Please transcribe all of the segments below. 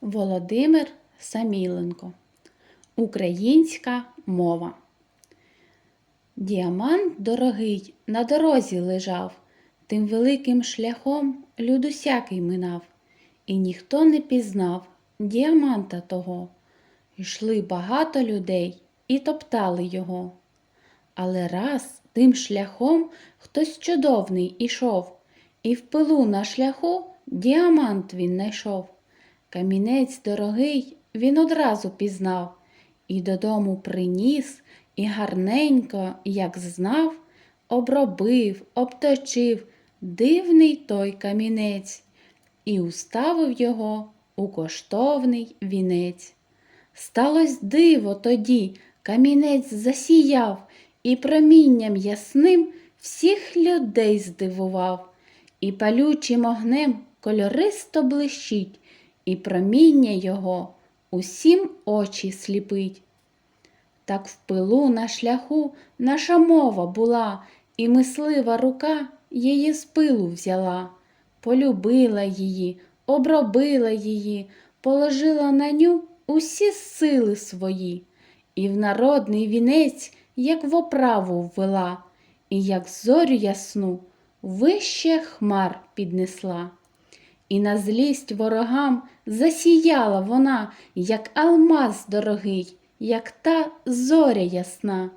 Володимир Саміленко. Українська мова. Діамант дорогий на дорозі лежав, тим великим шляхом люд усякий минав, і ніхто не пізнав діаманта того. Йшли багато людей і топтали його. Але раз тим шляхом хтось чудовний ішов, і в пилу на шляху діамант він найшов. Камінець дорогий він одразу пізнав, і додому приніс, і гарненько, як знав, обробив, обточив дивний той камінець, і уставив його у коштовний вінець. Сталось диво тоді, камінець засіяв, і промінням ясним всіх людей здивував, і палючим огнем кольористо блищить, і проміння його усім очі сліпить. Так в пилу на шляху наша мова була, і мислива рука її з пилу взяла, полюбила її, обробила її, положила на ню усі сили свої, і в народний вінець, як в оправу ввела, і як зорю ясну вище хмар піднесла. І на злість ворогам засіяла вона, як алмаз дорогий, як та зоря ясна.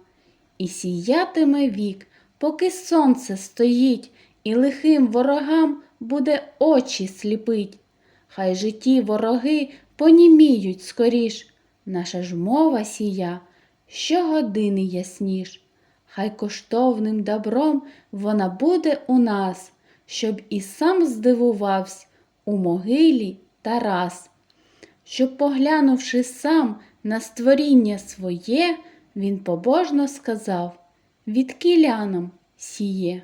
І сіятиме вік, поки сонце стоїть, і лихим ворогам буде очі сліпить. Хай житті вороги поніміють скоріш, наша ж мова сія щогодини ясніш. Хай коштовним добром вона буде у нас, щоб і сам здивувався у могилі Тарас. Щоб, поглянувши сам на створіння своє, він побожно сказав Відкілянам сіє.